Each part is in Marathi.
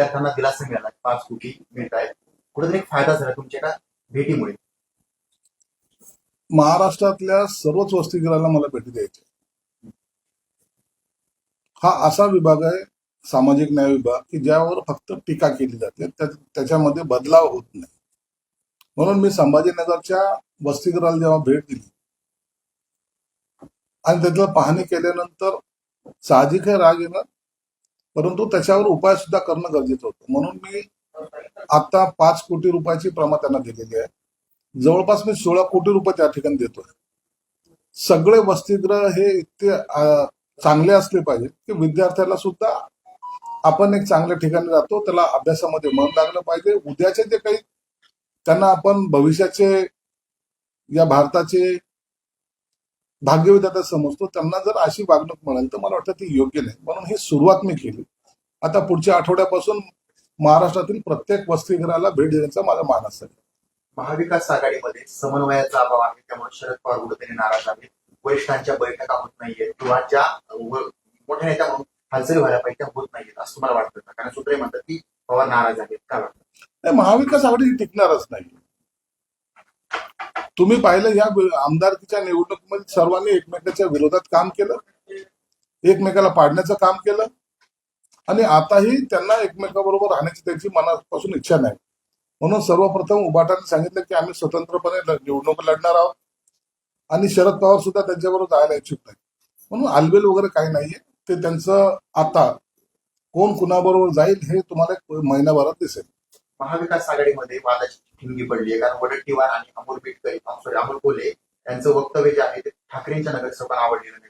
विद्यार्थ्यांना दिलासा मिळाला. पाच कोटी मिळत आहेत. कुठेतरी एक फायदा झाला तुमच्या एका भेटीमुळे. महाराष्ट्रातल्या सर्वच वसतिगृहाला मला भेटी द्यायची. हा असा विभाग आहे सामाजिक न्याय विभाग की ज्यावर फक्त टीका केली जाते. त्याच्यामध्ये बदलाव होत नाही. म्हणून मी संभाजीनगरच्या वसतिगृहाला जेव्हा भेट दिली आणि त्यातलं पाहणी केल्यानंतर साहजिक आहे राग येणार परंतु त्याच्यावर उपाय सुद्धा करणं गरजेचं होतं. म्हणून मी आता पाच कोटी रुपयाची प्रमा त्यांना दिलेली आहे. जवळपास मी सोळा कोटी रुपये त्या ठिकाणी देतोय. सगळे वसतिगृह हे इतके चांगले असले पाहिजे की विद्यार्थ्याला सुद्धा आपण एक चांगल्या ठिकाणी राहतो त्याला अभ्यासामध्ये मन लागलं पाहिजे. उद्याचे जे काही त्यांना आपण भविष्याचे या भारताचे भाग्यविधाता समजतो त्यांना जर अशी वागणूक मिळाली तर मला वाटतं ती योग्य नाही. म्हणून ही सुरुवात मी केली. आता पुढच्या आठवड्यापासून महाराष्ट्रातील प्रत्येक वसतिगृहाला भेट देण्याचा माझा मानस आहे. महाविकास आघाडीमध्ये समन्वयाचा अभाव आहे त्यामुळे शरद पवार कुठेतरी नाराज आहेत. वरिष्ठांच्या बैठका होत नाहीयेत किंवा ज्या मोठ्या नेत्या म्हणून हालचाली व्हायला पाहिजे त्या होत नाहीयेत असं तुम्हाला वाटतं का? कारण सूत्रे म्हणतात की पवार नाराज आहेत. काय वाटतं? नाही, महाविकास आघाडी टिकणारच नाही. तुम्ही पाहिलं या आमदारकीच्या निवडणुकीमध्ये सर्वांनी एकमेकाच्या विरोधात काम केलं. एकमेकाला पाडण्याचं काम केलं. आणि आताही त्यांना एकमेकाबरोबर राहण्याची त्यांची मनापासून इच्छा नाही. म्हणून सर्वप्रथम उभाटाने सांगितलं की आम्ही स्वतंत्रपणे निवडणूक लढणार आहोत. आणि शरद पवार सुद्धा त्यांच्याबरोबर जायला इच्छुक नाही. म्हणून आलबेल वगैरे काही नाहीये. ते त्यांचं आता कोण कुणाबरोबर जाईल हे तुम्हाला महिनाभरात दिसेल. महाविकास आघाडीमध्ये वादाची ठिणगी पडली आहे कारण वडट्टीवार आणि अमोल बिटकरी सॉरी अमोल कोले यांचं वक्तव्य जे आहे ते ठाकरेंच्या नगरसेवकांना आवडलेलं नाही.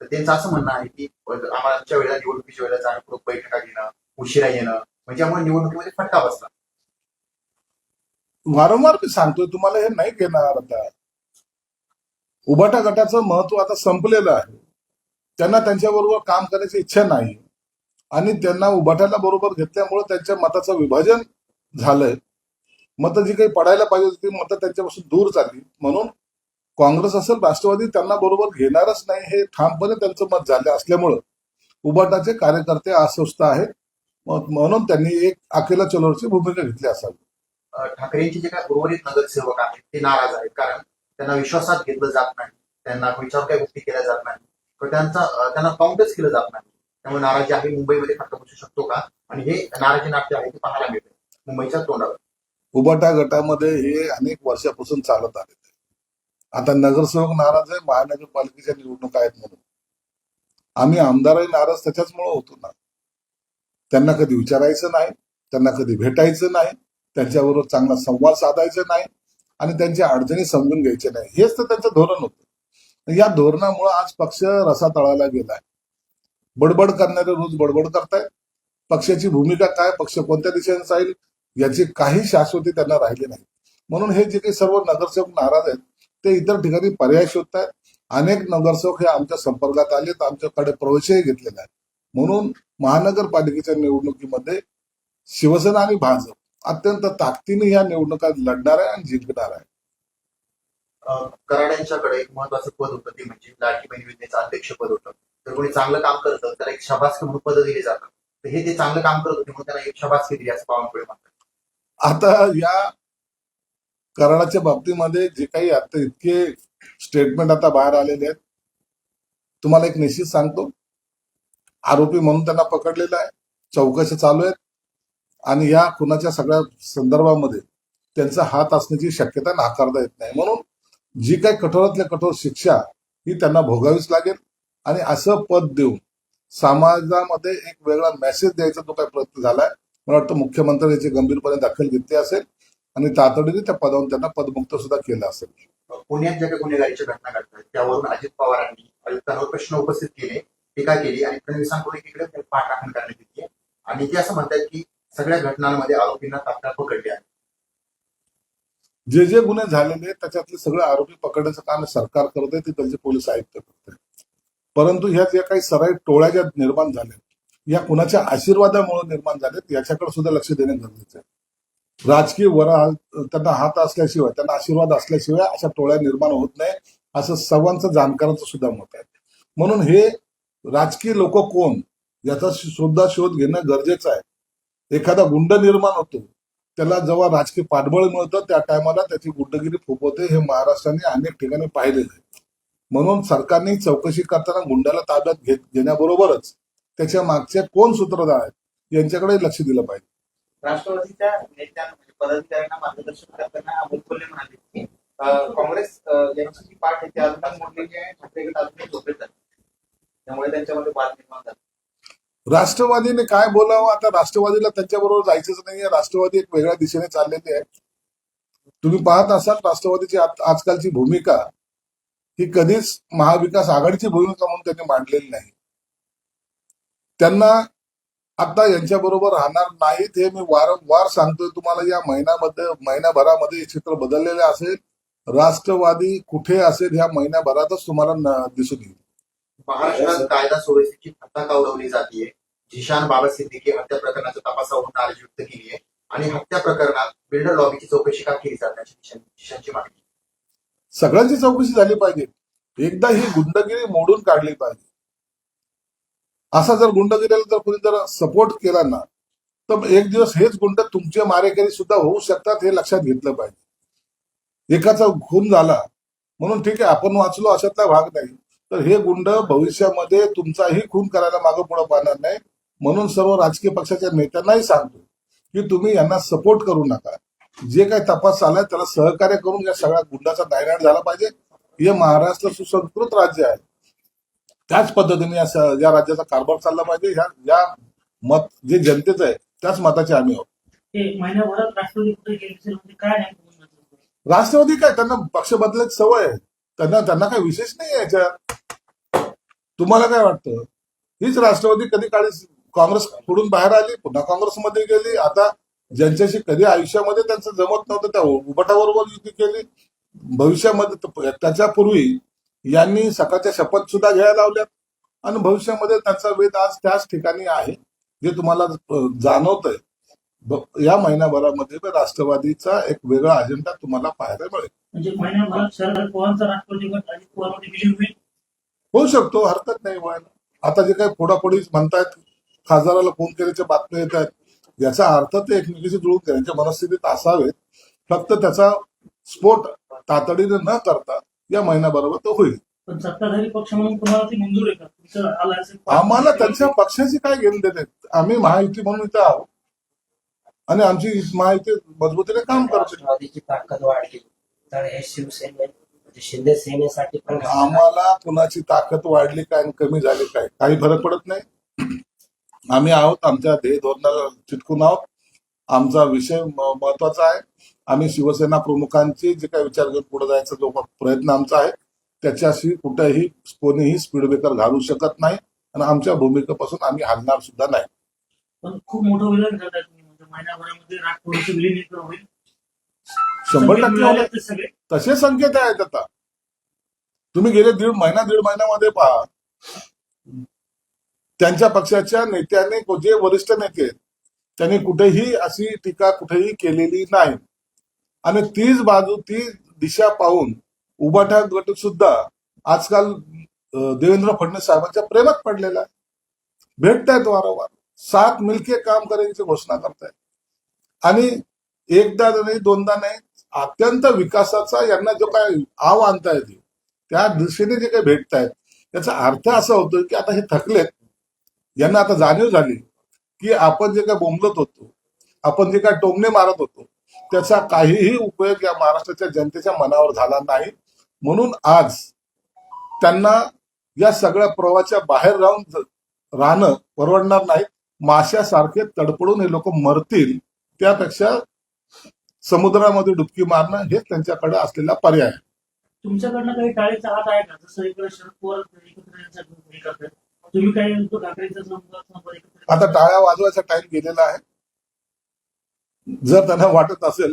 तर त्यांचं असं म्हणणं आहे की आम्हाच्या वेळेला निवडणुकीच्या वेळेला जाणीवपूर्वक बैठका घेणं उशिरा येणं म्हणजे आम्हाला निवडणुकीमध्ये फटका बसला. वारंवार मी सांगतोय तुम्हाला हे नाही घेणार आता. उभाटा गटाचं महत्त्व आता संपलेलं आहे. त्यांना त्यांच्याबरोबर काम करण्याची इच्छा नाही. आणि त्यांना उभाटाला बरोबर घेतल्यामुळे त्यांच्या मताचं विभाजन झालंय. मतं जी काही पडायला पाहिजे होती ती मतं त्यांच्यापासून दूर चालली म्हणून काँग्रेस असेल राष्ट्रवादी त्यांना बरोबर घेणारच नाही हे ठामपणे त्यांचं मत झालं असल्यामुळं. उभाटाचे कार्यकर्ते अस्वस्थ आहेत. म्हणून त्यांनी एक अकेला चलोरची भूमिका घेतली असावी. ठाकरेंचे जे काही उर्वरित नगरसेवक आहेत ते नाराज आहेत. कारण त्यांना विश्वासात घेतलं जात नाही. त्यांना विचार काही गोष्टी केल्या जात नाही. तर त्यांचा त्यांना काउंटच केलं जात नाही. त्यामुळे नाराजी आहे. मुंबईमध्ये फटका बसू शकतो का? आणि हे नाराजी नाट्य आहे ते पाहायला मिळते मुंबईच्या तोंडावर. उबाटा गटामध्ये हे अनेक वर्षापासून चालत आले आता नगरसेवक नाराज आहे महानगरपालिकेच्या निवडणुका आहेत म्हणून. आम्ही आमदारही नाराज त्याच्याचमुळे होतो ना. त्यांना कधी विचारायचं नाही त्यांना कधी भेटायचं नाही त्यांच्याबरोबर चांगला संवाद साधायचा नाही आणि त्यांच्या अडचणी समजून घ्यायच्या नाही. हेच तर त्यांचं धोरण होतं. या धोरणामुळे आज पक्ष रसा तळाला गेलाय. बडबड करणारे रोज बडबड करतायत. पक्षाची भूमिका काय पक्ष कोणत्या दिशेने जाईल याची काही शाश्वती त्यांना राहिली नाही. म्हणून हे जे काही सर्व नगरसेवक नाराज आहेत ते इतर ठिकाणी पर्याय शोधत आहेत अनेक नगरसेवक हे आमच्या संपर्कात आलेत आमच्याकडे प्रवेशही घेतलेला आहे. म्हणून महानगरपालिकेच्या निवडणुकीमध्ये शिवसेना आणि भाजप अत्यंत ताकदीने या निवडणुका लढणार आहे आणि जिंकणार आहे. कराड्यांच्याकडे एक महत्वाचं पद होतं ते म्हणजे लाडकी बहीण योजनेचं अध्यक्ष पद होतं. तर कोणी चांगलं काम करतं त्याला एक शबासकी म्हणून पद दिली जातं तर हे ते चांगलं काम करत होते म्हणून त्यांना एक शबासकी दिली असं बावनकुळे म्हणतात. आता या कराडाच्या बाबतीमध्ये जे काही आता इतके स्टेटमेंट आता बाहेर आलेले आहेत तुम्हाला एक निश्चित सांगतो आरोपी म्हणून त्यांना पकडलेला आहे चौकशी चालू आहेत आणि या खुनाच्या सगळ्या संदर्भामध्ये त्यांचा हात असण्याची शक्यता नाकारता येत नाही. म्हणून जी काही कठोरातल्या कठोर शिक्षा ही त्यांना भोगावीच लागेल आणि असं पद देऊन समाजामध्ये एक वेगळा मेसेज द्यायचा जो काही प्रयत्न झालाय. मला वाटतं मुख्यमंत्री याची गंभीरपणे दखल घेतली असेल आणि तातडीने त्या पदावरून त्यांना पदमुक्त सुद्धा केलं असेल. पुण्यात ज्या काही गुन्हेगारीच्या घटना घडतात त्यावरून अजित पवारांनी आयुक्तांवर प्रश्न उपस्थित केले टीका केली आणि फडणवीसांकडून एकीकडे पाठराखण करण्यात येते. आणि ते असं म्हणतात की सगळ्या घटनांमध्ये आरोपींना तात्काळ पकडले आहे. जे जे गुन्हे झालेले त्याच्यातले सगळे आरोपी पकडण्याचं काम सरकार करत आहे ते त्यांचे पोलीस आयुक्त करत आहेत. परंतु ह्या ज्या काही सराई टोळ्या ज्या निर्माण झाल्या या कुणाच्या आशीर्वादामुळे निर्माण झालेत याच्याकडे सुद्धा लक्ष देणे गरजेचं आहे. राजकीय वर त्यांना हात असल्याशिवाय त्यांना आशीर्वाद असल्याशिवाय अशा टोळ्या निर्माण होत नाही असं सर्वांचं जाणकारांचं सुद्धा मत आहे. म्हणून हे राजकीय लोक कोण याचा सुद्धा शोध घेणं गरजेचं आहे. एखादा गुंड निर्माण होतो त्याला जेव्हा राजकीय पाठबळ मिळतं त्या टायमाला त्याची गुंडगिरी फुपवते हे महाराष्ट्राने अनेक ठिकाणी पाहिलेलं आहे. म्हणून सरकारने चौकशी करताना गुंडाला ताब्यात घेत घेण्याबरोबरच त्याच्या मागचे कोण सूत्रधार आहेत यांच्याकडे लक्ष दिलं पाहिजे. राष्ट्रवादीच्या नेत्यांना म्हणजे पदाधिकाऱ्यांना मार्गदर्शन करताना अमोल कोल्हे म्हणाले की काँग्रेस यांची जी पाठ आहे ती अजून मोडलेली आहे ठाकरे गट अजूनही झोपेत आहे त्यामुळे त्यांच्यामध्ये वाद निर्माण झाला. राष्ट्रवादीने काय बोलावं? आता राष्ट्रवादीला त्यांच्याबरोबर जायचंच नाहीये. राष्ट्रवादी एक वेगळ्या दिशेने चाललेली आहे. तुम्ही पाहत असाल राष्ट्रवादीची आजकालची भूमिका ही कधीच महाविकास आघाडीची भूमिका म्हणून त्यांनी मांडलेली नाही. त्यांना आता यांच्याबरोबर राहणार नाहीत हे मी वारंवार सांगतोय. तुम्हाला या महिन्यामध्ये महिन्याभरामध्ये हे चित्र बदललेले असेल. राष्ट्रवादी कुठे असेल ह्या महिन्याभरातच तुम्हाला दिसून येईल. महाराष्ट्रात कायदा सुव्यवस्थेची फत्ता उडवली जाते झिशान बाबा सिद्दीकी हत्या प्रकरणाच्या तपासावरून नाराजी व्यक्त केली आहे. आणि हत्या प्रकरणात बिल्डर लॉबीची चौकशी का केली जात मागणी. सगळ्यांची चौकशी झाली पाहिजे. एकदा ही गुंडगिरी मोडून काढली पाहिजे. असा जर गुंडगिरीला जर कोणी जर सपोर्ट केला ना तर एक दिवस हेच गुंड तुमचे मारेकरी सुद्धा होऊ शकतात हे लक्षात घेतलं पाहिजे. एकाचा खून झाला म्हणून ठीक आहे आपण वाचलो अशातला भाग नाही. तर हे गुंड भविष्यामध्ये तुमचाही खून करायला मागं पुढे पाहणार नाही. म्हणून सर्व राजकीय पक्षाच्या नेत्यांनाही सांगतो की तुम्ही यांना सपोर्ट करू नका. जे काही तपास चाललाय त्याला सहकार्य करून या सगळ्या गुंडाचा नायनाट झाला पाहिजे. हे महाराष्ट्र सुसंस्कृत राज्य आहे. त्याच पद्धतीने या या राज्याचा कारभार चालला पाहिजे. ह्या या मत जे जनतेचं आहे त्याच मताचे आम्ही आहोत. राष्ट्रवादी म्हणजे काय? राष्ट्रवादी काय त्यांना पक्ष बदलायची सवय आहे. त्यांना त्यांना काही विशेष नाही आहे याच्यात. तुम्हाला काय वाटतं? हीच राष्ट्रवादी कधी काळी काँग्रेस फोडून बाहेर आली पुन्हा काँग्रेसमध्ये गेली. आता ज्यांच्याशी कधी आयुष्यामध्ये त्यांचं जमत नव्हतं त्या उभटाबरोबर युती केली. भविष्यामध्ये त्याच्यापूर्वी यांनी सकाळच्या शपथ सुद्धा घ्यायला लावल्यात. आणि भविष्यामध्ये त्यांचा वेध आज त्याच ठिकाणी आहे जे तुम्हाला जाणवतंय. ब- या महिन्याभरामध्ये राष्ट्रवादीचा एक वेगळा अजेंडा तुम्हाला पाहायला मिळेल. म्हणजे महिन्याभरात शरद पवारचा राष्ट्रवादी गट अजित पवारमध्ये विलीन होईल? होऊ शकतो हरकत नाही व्हायला आता जे काही फोडाफोडी म्हणतायत खासदाराला फोन केल्याच्या बातम्या येत आहेत याचा अर्थ ते एकमेकीशी जुळून त्यांच्या मनस्थितीत असावेत. फक्त त्याचा स्फोट तातडीने न करता या महिन्याबरोबर तो होईल. पण सत्ताधारी पक्ष म्हणून तुम्हाला ती मंजूर आहे का? तुमचं आलं असेल आम्हाला त्यांच्या पक्षाची काय घेणं देते आम्ही महायुती म्हणून इथं आहोत. आणि आमची महायुती मजबूतीने काम करते. राष्ट्रवादीची ताकद वाढली. तर हे शिवसेने म्हणजे शिंदे सेनेसाठी पण. आम्हाला कुणाची ताकद वाढली काय आणि कमी झाली काय काही फरक पडत नाही. आम्ही आहोत आमच्या ध्येय धोरणाला चिटकून आहोत. आमचा विषय म- महत्त्वाचा आहे. आम्ही शिवसेना प्रमुखांचे जे काही विचार घेऊन पुढे जायचा जो प्रयत्न आमचा आहे. त्याच्याशी कुठेही कोणीही स्पीड ब्रेकर घालू शकत नाही आणि आमच्या भूमिकेपासून आम्ही हलणार सुद्धा नाही. पण खूप मोठं विलग करताय तुम्ही. म्हणजे विलीनीकरण होईल. शंभर टक्के तसे संकेत आहेत आता. तुम्ही गेले दीड महिना दीड महिन्यामध्ये पहा. त्यांच्या पक्षाच्या नेत्याने जे वरिष्ठ नेते त्यांनी कुठेही अशी टीका कुठेही केलेली नाही. आणि तीच बाजू ती दिशा पाहून उभाठा गट सुद्धा आजकाल देवेंद्र फडणवीस साहेबांच्या प्रेमात पडलेला आहे. भेटतायत वारंवार. सात मिलके काम करायची घोषणा करतायत. आणि एकदा नाही दोनदा नाही अत्यंत विकासाचा यांना जो काय आव आणता येते त्या दिशेने जे काही भेटतायत त्याचा अर्थ असा होतो की आता हे थकलेत. यांना आता जाणीव झाली की आपण जे काय बोंबलत होतो आपण जे काय टोमणे मारत होतो त्याचा काहीही उपयोग या महाराष्ट्राच्या जनतेच्या मनावर झाला नाही. म्हणून आज त्यांना या सगळ्या प्रवाहाच्या बाहेर राहून राहणं परवडणार नाही. माशासारखे तडपडून हे लोक मरतील त्यापेक्षा समुद्रामध्ये डुबकी मारणं हेच त्यांच्याकडे असलेला पर्याय आहे. तुमच्याकडनं काही टाळीचा हात आहे का? जसं इकडे शरद पवार एकत्र हे तुम्ही काही आता टाळ्या वाजवायचा टाइम गेलेला आहे. जर त्यांना वाटत असेल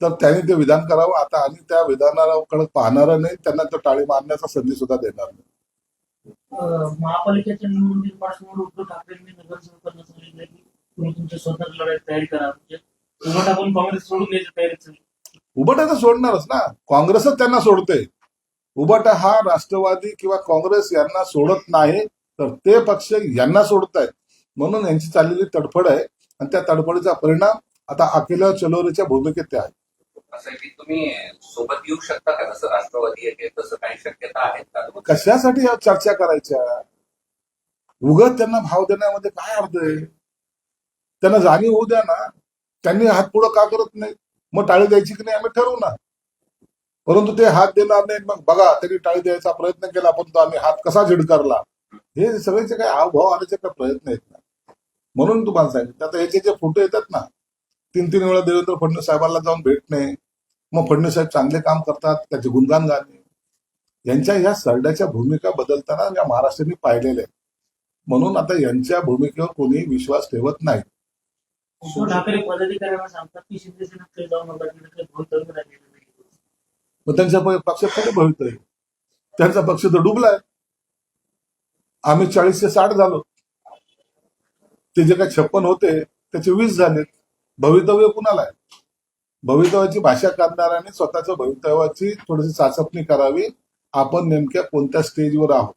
तर त्यांनी ते विधान करावं. आता आम्ही त्या विधानाकडे पाहणार नाही त्यांना तो टाळी मारण्याचा संधी सुद्धा देणार नाही. महापालिकेच्या निवडणुकीत पार्श्वभूमीवर उद्धव ठाकरेंनी नगरसेवकांना सांगितलं की तुम्ही तुमच्या स्वतः लढायची तयारी करा. म्हणजे काँग्रेस सोडून द्यायची तर सोडणारच ना. काँग्रेसच त्यांना सोडते. उबाटा हा राष्ट्रवादी किंवा काँग्रेस यांना सोडत नाही तर ते पक्ष यांना सोडत आहेत म्हणून यांची चाललेली तडफड आहे. आणि त्या तडफडीचा परिणाम आता अकेल्या चलोरीच्या भूमिकेत ते आहे? तुम्ही सोबत येऊ शकता का? जसं राष्ट्रवादी येते तसं काही शक्यता आहेत का? कशासाठी या चर्चा करायच्या? उगत त्यांना भाव देण्यामध्ये काय अर्थ आहे? त्यांना जाणीव होऊ द्या ना. त्यांनी हात पुढं का करत नाही मग टाळी द्यायची की नाही? आम्ही ठरवू ना. परंतु ते हात देणार नाहीत. मग बघा त्यांनी टाळी द्यायचा प्रयत्न केला परंतु आम्ही हात कसा झिडकारला? हे सगळ्याचे काही हावभाव आणायचे काही प्रयत्न आहेत ना. म्हणून तुम्हाला सांगितलं. आता याचे जे फोटो येतात ना तीन तीन वेळा देवेंद्र फडणवीस साहेबांना जाऊन भेटणे मग फडणवीस साहेब चांगले काम करतात त्याचे गुणगान गाणे. यांच्या या सरड्याच्या भूमिका बदलताना या महाराष्ट्राने पाहिलेल्या आहेत म्हणून आता यांच्या भूमिकेवर कोणी विश्वास ठेवत नाही. उद्धव ठाकरे पदाधिकाऱ्यांना सांगतात की शिंदे सेनेत जाऊ नका तिकडे काही भवितव्य राहिलेलं नाही. मग त्यांच्या प- पक्षात काय भवितव्य? त्यांचा पक्ष तर डुबलाय. आम्ही चाळीसशे साठ झालो. ते जे काही छप्पन होते त्याचे वीस झालेत. भवितव्य कुणाला आहे? भवितव्याची भाषा करणाऱ्यांनी स्वतःच्या भवितव्याची थोडीशी चाचपणी करावी. आपण नेमक्या कोणत्या स्टेजवर आहोत?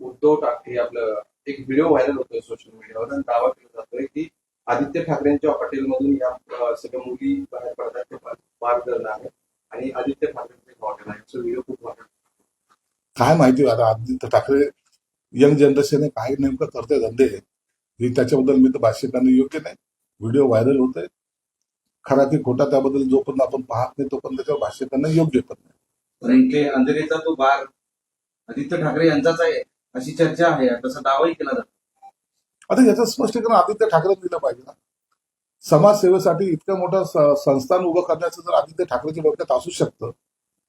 उद्धव ठाकरे आपलं एक व्हिडिओ व्हायरल होतोय सोशल मीडियावर आणि दावा केला जातोय की आदित्य ठाकरेंच्या हॉटेलमधून या अं, सगळ्या मुली बाहेर पडतात पार करणं आहे आणि आदित्य ठाकरेंचे हॉटेल आहे. व्हिडिओ खूप व्हायरल काय माहिती आता आदित्य ठाकरे यंग जनरेशन काय नेमकं करते धंदे हे? त्याच्याबद्दल मी तर भाष्य करणं योग्य नाही. व्हिडिओ व्हायरल होत आहे खरा की खोटा त्याबद्दल जोपर्यंत आपण पाहत नाही तोपर्यंत त्याच्यावर भाष्य करणं योग्य पण नाही. इथे अंधेरीचा तो बार आदित्य ठाकरे यांचाच आहे अशी चर्चा आहे. तसा दावाही केला जातो आता याचं स्पष्टीकरण आदित्य ठाकरे दिलं पाहिजे ना. समाजसेवेसाठी इतकं मोठं संस्थान उभं करण्याचं जर आदित्य ठाकरेच्या डोक्यात असू शकतं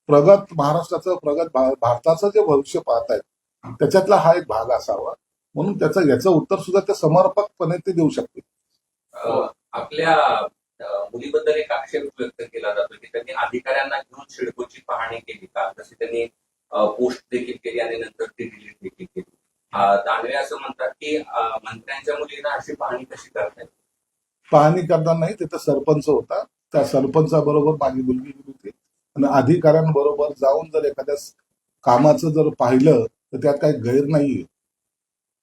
प्रगत महाराष्ट्राचं प्रगत भारताचं जे भविष्य पाहत आहेत त्याच्यातला हा एक भाग असावा. म्हणून त्याचं याचं उत्तर सुद्धा ते समर्पकपणे ते देऊ शकतील. अं, आपल्या मुलीबद्दल एक आक्षेप व्यक्त केला जातो की त्यांनी अधिकाऱ्यांना घेऊन शिडकोची पाहणी केली का? तशी त्यांनी पोस्ट देखील केली आणि नंतर ती डिलीट देखील केली. दानवे असं म्हणतात की मंत्र्यांच्या मुलींना अशी पाहणी कशी करतायत पाहणी करतानाही तिथं सरपंच होता. त्या सरपंचाबरोबर माझी मुलगी गेली होती. आणि अधिकाऱ्यांबरोबर जाऊन जर एखाद्या कामाचं जर पाहिलं तर त्यात काही गैर नाहीये.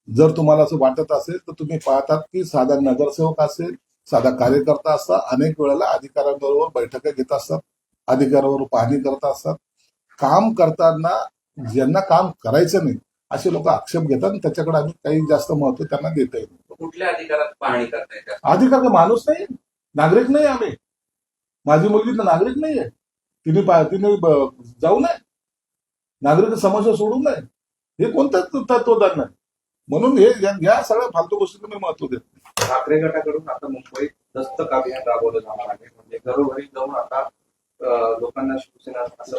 जर तुम्हाला असं वाटत असेल तर तुम्ही पाहतात की साधा नगरसेवक असेल साधा कार्यकर्ता असता अनेक वेळेला अधिकाऱ्यांबरोबर बैठका घेत असतात अधिकाऱ्याबरोबर पाहणी करत असतात. काम करताना ज्यांना काम करायचं नाही असे लोक आक्षेप घेतात आणि त्याच्याकडे आम्ही काही जास्त महत्त्व त्यांना देता येईल कुठल्या अधिकारात पाहणी करतायत अधिकार माणूस नाही नागरिक नाही आम्ही. माझी मुलगी तर नागरिक नाहीये तिने पा- तिने ब- जाऊ नये. नागरिक समस्या सोडू नये. हे कोणतं तत्वज्ञान नाही म्हणून हे या- या सगळ्या फालतू गोष्टींना मी महत्त्व देतो ठाकरे गटाकडून आता मुंबईत दस्तक अभियान राबवलं जाणार आहे. म्हणजे घरोघरी जाऊन आता अं, लोकांना शिवसेना असं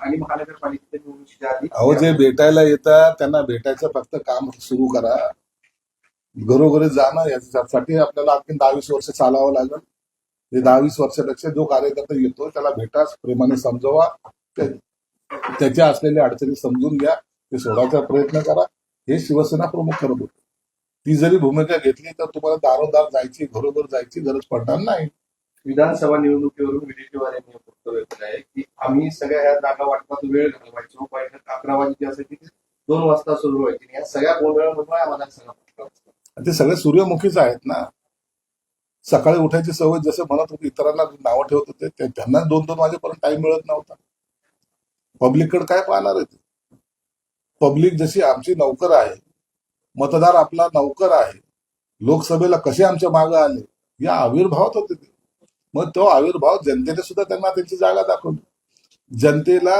आणि महानगरपालिकेच्या निवडणुकीच्या आधी अहो जे भेटायला येतात त्यांना भेटायचं फक्त काम सुरू करा. घरोघरी जाणं याच्यासाठी आपल्याला आणखी दहावीस वर्ष चालावं लागेल. हे दहावीस वर्षापेक्षा जो कार्यकर्ता येतो त्याला भेटा प्रेमाने समजवा. त्या- त्याच्या असलेल्या अडचणी समजून घ्या. ते सोडायचा प्रयत्न करा. हे शिवसेना प्रमुख करत होते. ती जरी भूमिका घेतली तर तुम्हाला दारोदार जायची घरोघर जायची गरज पडणार नाही. विधानसभा निवडणुकीवरून विडेटीवार यांनी वक्तव्य केलं आहे की आम्ही सगळ्या या जागा वाटपात वेळ घालवायचो. बैठक अकरा वाजता असायची ती दोन वाजता सुरू व्हायची. या सगळ्या गोंधळामुळे आम्हाला सगळा. ते सगळे सूर्यमुखीच आहेत ना. सकाळी उठायची सवय जसं म्हणत होती इतरांना नावं ठेवत होते त्यांना दोन दोन वाजेपर्यंत टाइम मिळत नव्हता. पब्लिककडे काय पाहणार आहे ते? पब्लिक जशी आमची नौकर आहे मतदार आपला नौकर आहे लोकसभेला कसे आमच्या मागे आले या आविर्भावात होते ते. मग तो आविर्भाव जनतेने सुद्धा त्यांना त्यांची जागा दाखवली. जनतेला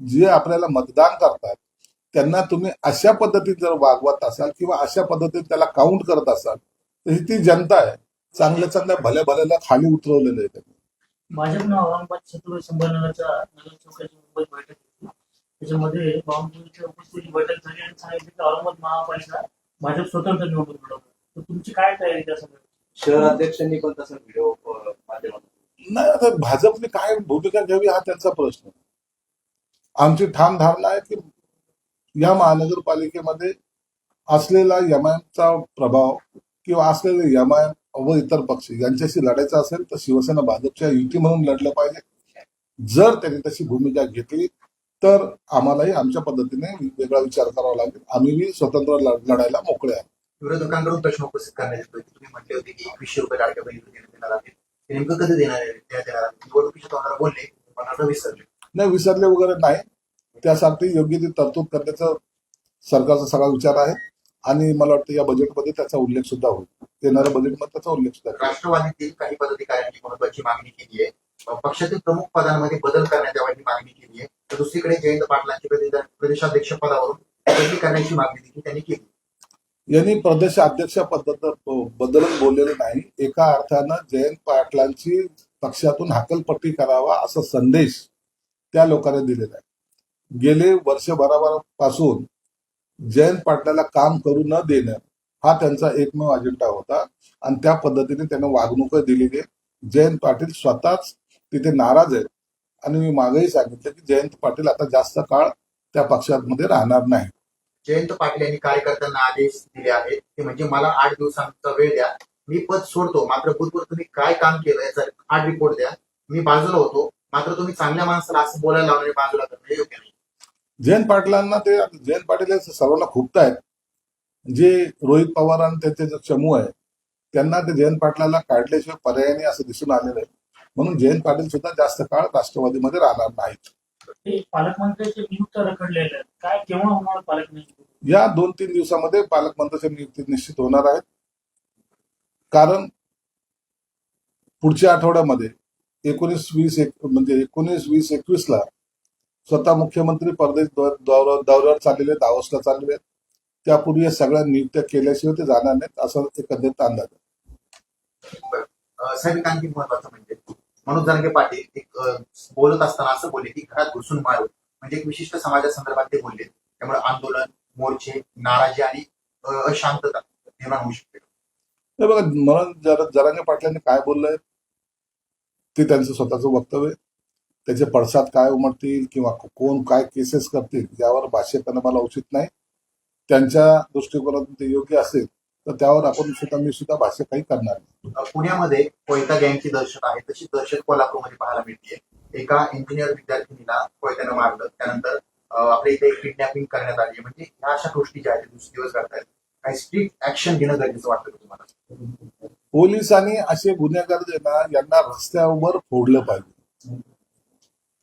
जे आपल्याला मतदान करतात त्यांना तुम्ही अशा पद्धतीत जर वागवत असाल किंवा अशा पद्धतीत त्याला काउंट करत असाल तर ही ती जनता आहे. चांगल्या चांगल्या भल्या भल्याला खाली उतरवलेलं आहे त्यांनी. भाजपनं औरंगाबाद छत्रपती संभाजीनगरच्या नगर चौकाची मुंबईत बैठक त्याच्यामध्ये बावनकुळीच्या उपस्थितीत बैठक झाली आणि सांगितलं की औरंगाबाद महापालिका भाजप स्वतंत्र निवडणूक लढवणार तर तुमची काय तयारी त्या सगळ्या? शहराध्यक्षांनी पण तसा व्हिडिओ माध्यमातून. नाही आता भाजपने काय भूमिका घ्यावी हा त्यांचा प्रश्न आमची ठाम धारणा आहे की या महानगरपालिकेमध्ये असलेला यमायमचा प्रभाव किंवा असलेले यमायम व इतर पक्ष यांच्याशी लढायचं असेल तर शिवसेना भाजपच्या युती म्हणून लढलं पाहिजे. जर त्यांनी तशी भूमिका घेतली तर आम्हालाही आमच्या पद्धतीने वेगळा विचार करावा लागेल. आम्हीही स्वतंत्र लढ- लढायला मोकळे आहे विरोधकांकडून प्रश्न उपस्थित करण्यात येतोय की तुम्ही म्हटले होते की एकवीसशे रुपये लाडक्या बहिणी देण्यात येणार आहेत. ते नेमकं कधी देणार आहे देण्यात येणार आहे निवडणुकीच्या तोंडाला बोलले पण आता विसरले. नाही विसरले वगैरे नाही. त्यासाठी योग्य ती तरतूद करण्याचा सरकारचा सगळा विचार आहे. आणि मला वाटतं या बजेटमध्ये त्याचा उल्लेख सुद्धा होईल. येणाऱ्या बजेटमध्ये त्याचा उल्लेख सुद्धा. राष्ट्रवादीतील काही पदाधिकाऱ्यांनी महत्वाची मागणी केली आहे. पक्षातील प्रमुख पदांमध्ये बदल करण्यात यावा ही मागणी केली आहे. तर दुसरीकडे जयंत पाटलांची प्रदेशाध्यक्ष पदावरून बदली करण्याची मागणी देखील त्यांनी केली. यांनी प्रदेश अध्यक्ष पद्धत बदलून बोललेलं नाही. एका अर्थानं जयंत पाटलांची पक्षातून हाकलपट्टी करावा असा संदेश त्या लोकांना दिलेला आहे. गेले वर्षभरापासून जयंत पाटलाला काम करू न देणं हा त्यांचा एकमेव अजेंडा होता. आणि त्या पद्धतीने त्यांना वागणूक दिलेली आहे जयंत पाटील स्वतःच तिथे नाराज आहेत. आणि मी मागेही सांगितलं की जयंत पाटील आता जास्त काळ त्या पक्षामध्ये राहणार नाही. जयंत पाटील यांनी कार्यकर्त्यांना आदेश दिले आहेत. ते म्हणजे मला आठ दिवसांचा वेळ द्या. मी पद सोडतो. मात्र बुधवर तुम्ही काय काम केलं याचा आठ रिपोर्ट द्या. मी बाजूला होतो. मात्र तुम्ही चांगल्या माणसाला असं बोलायला लावणे बाजूला करणं योग्य नाही. जयंत पाटलांना ते जयंत पाटील सर्वांना खुपतायत जे रोहित पवार आणि त्यांचे जे चमू आहे त्यांना ते जयंत पाटलाला काढल्याशिवाय पर्याय नाही असं दिसून आलेलं आहे. म्हणून जयंत पाटील सुद्धा जास्त काळ राष्ट्रवादीमध्ये राहणार नाहीत. ते पालकमंत्र्यांचे नियुक्त रखडलेले आहेत. काय केव्हा होणार पालकमंत्री? या दोन तीन दिवसामध्ये पालकमंत्र्याच्या नियुक्ती निश्चित होणार आहेत. कारण पुढच्या आठवड्यामध्ये एकोणीस वीस एक म्हणजे एकोणीस वीस एकवीस ला स्वतः मुख्यमंत्री परदेश दौऱ्यावर चाललेले दावोसला चाललेले आहेत. त्यापूर्वी या सगळ्या नियुक्त्या केल्याशिवाय ते जाणार नाहीत असं एकंदरीत अंदाज आहे. साहेब आणखी महत्वाचं म्हणजे मनोज जरांगे पाटील एक बोलत असताना असं बोलले की घरात घुसून मारू म्हणजे एक विशिष्ट समाजासंदर्भात ते बोलले. त्यामुळे आंदोलन मोर्चे नाराजी आणि अशांतता निर्माण होऊ शकते. बघा म्हणून जरा जरांगे पाटलांनी काय बोललंय ते त्यांचं स्वतःचं वक्तव्य. त्याचे पडसाद काय उमटतील किंवा कोण काय केसेस करतील यावर भाष्य करणं मला उचित नाही. त्यांच्या दृष्टिकोनातून ते योग्य असेल. तर त्यावर आपण सुद्धा मी सुद्धा भाष्य काही करणार नाही. पुण्यामध्ये कोयता गँगची दहशत आहे तशी दहशत कोल्हापूरमध्ये पाहायला मिळते एका इंजिनियर विद्यार्थिनीला कोयत्यानं मारलं त्यानंतर आपल्या इथे किडनॅपिंग करण्यात आली म्हणजे ह्या अशा गोष्टी ज्या आहेत ते दिवस करतायत. काही स्ट्रिक्ट ऍक्शन घेणं गरजेचं वाटतं तुम्हाला? पोलिसांनी असे गुन्हेगार जे ना यांना रस्त्यावर फोडलं पाहिजे.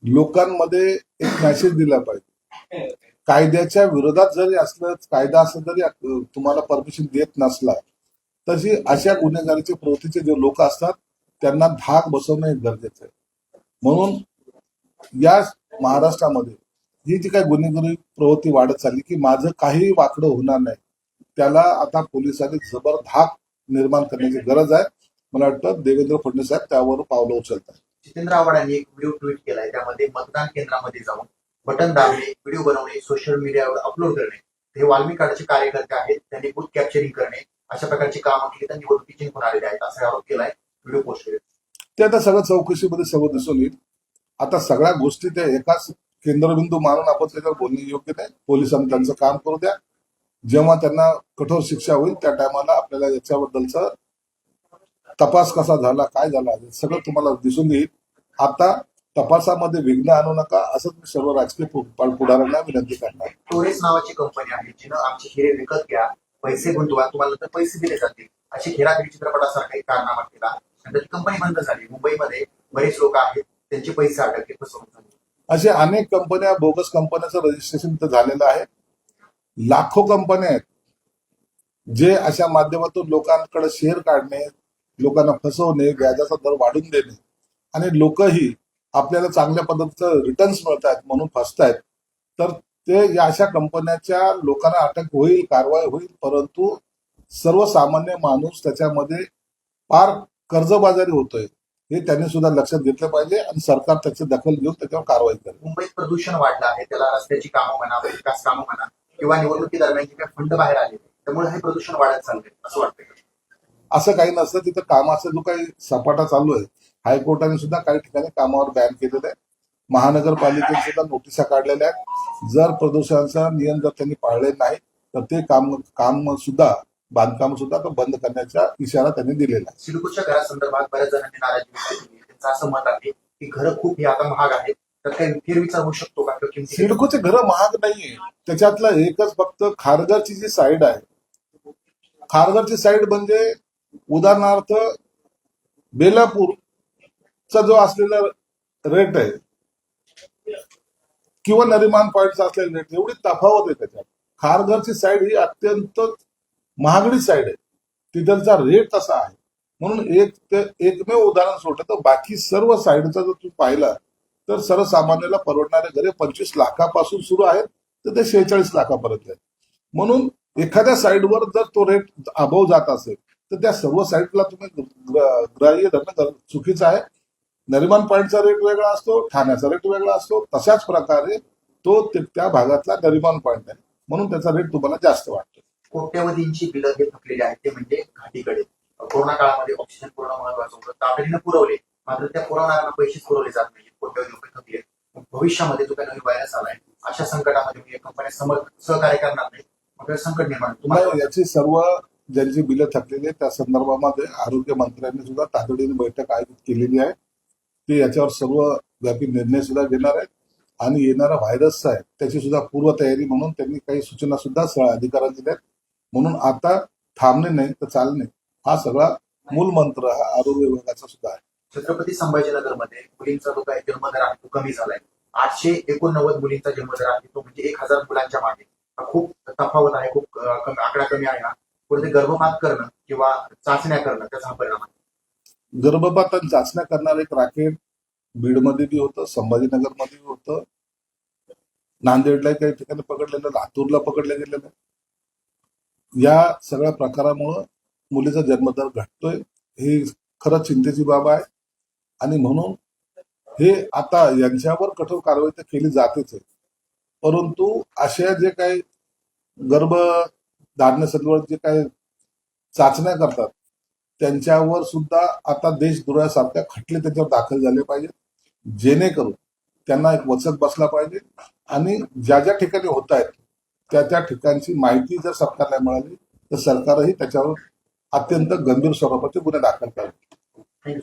लोकांमध्ये एक मेसेज दिला पाहिजे. कायद्याच्या विरोधात जरी असलं कायदा असं जरी तुम्हाला परमिशन देत नसला तशी अशा गुन्हेगारीचे प्रवृत्तीचे जे लोक असतात त्यांना धाक बसवणं हे गरजेचं आहे. म्हणून या महाराष्ट्रामध्ये ही जी काही गुन्हेगारी प्रवृत्ती वाढत चालली की माझं काही वाकडं होणार नाही त्याला आता पोलिसांनी जबर धाक निर्माण करण्याची गरज आहे. मला वाटतं देवेंद्र फडणवीस साहेब त्यावर पावलं उचलतात. जितेंद्र आव्हाड यांनी एक व्हिडिओ ट्विट केलाय त्यामध्ये मतदान केंद्रामध्ये जाऊन बटन दाबणे व्हिडिओ बनवणे सोशल मीडियावर अपलोड करणे. हे वाल्मिक कार्यकर्ते आहेत. त्यांनी बूथ कॅप्चरिंग करणे. अशा प्रकारची कामं केली. तर निवडणुकी जिंकून आलेले आहेत. असा आरोप केलाय. व्हिडिओ पोस्ट केले ते आता सगळं चौकशीमध्ये सगळं दिसून येईल. आता सगळ्या गोष्टी त्या एकाच केंद्रबिंदू मानून आपण त्याच्यावर बोलणे योग्य नाही. पोलिसांनी त्यांचं काम करू द्या. जेव्हा त्यांना कठोर शिक्षा होईल त्या टायमाला आपल्याला याच्याबद्दलचा तपास कसा झाला काय झाला सगळं तुम्हाला दिसून येईल. आता तपासामध्ये विघ्न आणू नका असंच मी सर्व राजकीय पुढाऱ्यांना विनंती करणार. टोरेस नावाची कंपनी आहे जिनं आमचे हिरे विकत घ्या पैसे गुंतवा तुम्हाला नंतर पैसे दिले जातील. अशी हेरागिरी चित्रपटासारखा एक कारनामा केला. नंतर ती कंपनी बंद झाली. मुंबईमध्ये बरेच लोक आहेत त्यांचे पैसे अडकले फसवणूक झाली. असे अनेक कंपन्या बोगस कंपन्याचं रजिस्ट्रेशन इथं झालेलं आहे. लाखो कंपन्या आहेत जे अशा माध्यमातून लोकांकडे शेअर काढणे लोकांना फसवणे व्याजाचा दर वाढून देणे. आणि लोकही आपल्याला चांगल्या पद्धतीचं रिटर्न्स मिळत आहेत म्हणून फसतायत. तर ते या अशा कंपन्याच्या लोकांना अटक होईल कारवाई होईल परंतु सर्वसामान्य माणूस त्याच्यामध्ये फार कर्जबाजारी होतोय. हे त्यांनी सुद्धा लक्षात घेतलं पाहिजे आणि सरकार त्याची दखल घेऊन त्याच्यावर कारवाई करेल. मुंबईत प्रदूषण वाढलं आहे त्याला रस्त्याची कामं म्हणा विकास कामं म्हणा किंवा निवडणुकी दरम्यान जे काही फंड बाहेर आले त्यामुळे हे प्रदूषण वाढत चाललंय असं वाटतंय. असं काही नसतं तिथं कामाचा जो काही सपाटा चालू आहे हायकोर्टाने सुद्धा काही ठिकाणी कामावर बॅन केलेलं आहे. महानगरपालिकेने सुद्धा नोटिसा काढलेल्या आहेत. जर प्रदूषणाचा नियम जर त्यांनी पाळले नाही तर ते काम काम सुद्धा बांधकाम सुद्धा तो बंद करण्याचा इशारा त्यांनी दिलेला आहे. सिडकोच्या घरासंदर्भात बऱ्याच जणांनी नाराजी व्यक्त केली आहे. त्यांचं असं मत आहे की घरं खूप ही आता महाग आहेत. तर काही फेरविचार होऊ शकतो का? सिडकोचे घरं महाग नाहीये. त्याच्यातलं एकच फक्त खारघरची जी साईड आहे. खारघरची साईड म्हणजे उदाहरणार्थ चा जो असलेला रेट आहे किंवा नरिमान पॉईंटचा असलेला रेट एवढी तफावत आहे त्याच्यात. खारघरची साईड ही अत्यंत महागडी साईड आहे. तिथलचा रेट तसा आहे. म्हणून एक ते एकमेव उदाहरण सोडलं तर बाकी सर्व साईडचा जर तुम्ही पाहिला तर सर्वसामान्याला परवडणारे घरे पंचवीस लाखापासून सुरू आहेत तर ते शेहेचाळीस लाखापर्यंत आहेत. म्हणून एखाद्या साईडवर जर तो रेट अभाव जात असेल तर त्या सर्व साईडला तुम्ही ग्राह्य धरणं चुकीचं आहे. नरिमान पॉईंटचा रेट वेगळा असतो ठाण्याचा रेट वेगळा असतो तशाच प्रकारे तो त्या भागातला नरिमान पॉईंट आहे. म्हणून त्याचा रेट तुम्हाला जास्त वाटतो. कोट्यवधींची बिलं जे थकलेली आहेत ते म्हणजे घाटीकडे. कोरोना काळामध्ये ऑक्सिजन पुरवणं महत्वाचं होतं. तातडीनं पुरवले. मात्र त्या पुरवणाऱ्यांना पैसेच पुरवले जात नाही कोट्यवधी रुपये थकले. भविष्यामध्ये जो काही नवीन व्हायरस आलाय. अशा संकटामध्ये म्हणजे कंपन्या समर सहकार्य करणार नाही. मग संकट निर्माण. तुम्हाला याची सर्व ज्यांची बिलं थकलेली आहेत त्या संदर्भामध्ये आरोग्य मंत्र्यांनी सुद्धा तातडीने बैठक आयोजित केलेली आहे. ते याच्यावर सर्व व्यापी निर्णय सुद्धा घेणार आहेत. आणि येणारा व्हायरस आहे त्याची सुद्धा पूर्वतयारी म्हणून त्यांनी काही सूचना सुद्धा स- अधिकाऱ्यांना दिल्यात म्हणून आता थांबणे नाही तर चालणे हा सगळा मूल मंत्र हा आरोग्य विभागाचा सुद्धा आहे. छत्रपती संभाजीनगरमध्ये मुलींचा जो काही जन्मदर आहे तो कमी झालाय. आठशे एकोणनव्वद मुलींचा जन्मदर आहे तो म्हणजे एक हजार मुलांच्या मागे. खूप तफावत आहे खूप कमी आकडा कमी आहे हा. पुढे गर्भपात करणं किंवा चाचण्या करणं त्याचा हा परिणाम आहे. गर्भपातात चाचण्या करणारं एक राकेट बीडमध्ये बी होतं संभाजीनगरमध्ये बी होतं. नांदेडला काही ठिकाणी पकडलेलं लातूरला पकडलं गेलेलं. या सगळ्या प्रकारामुळं मुलीचा जन्मदर घटतोय. ही खरंच चिंतेची बाब आहे. आणि म्हणून हे आता यांच्यावर कठोर कारवाई तर केली जातेच आहे. परंतु अशा जे काही गर्भ धारण्यासंदर्भात जे काही चाचण्या करतात त्यांच्यावर सुद्धा आता देशद्रोहासारख्या खटले त्याच्यावर दाखल झाले पाहिजेत. जेणेकरून त्यांना एक वचक बसला पाहिजे. आणि ज्या ज्या ठिकाणी होत आहेत त्या त्या ठिकाणची माहिती जर सरकारला मिळाली तर सरकारही त्याच्यावर अत्यंत गंभीर स्वरूपाचे गुन्हे दाखल करावे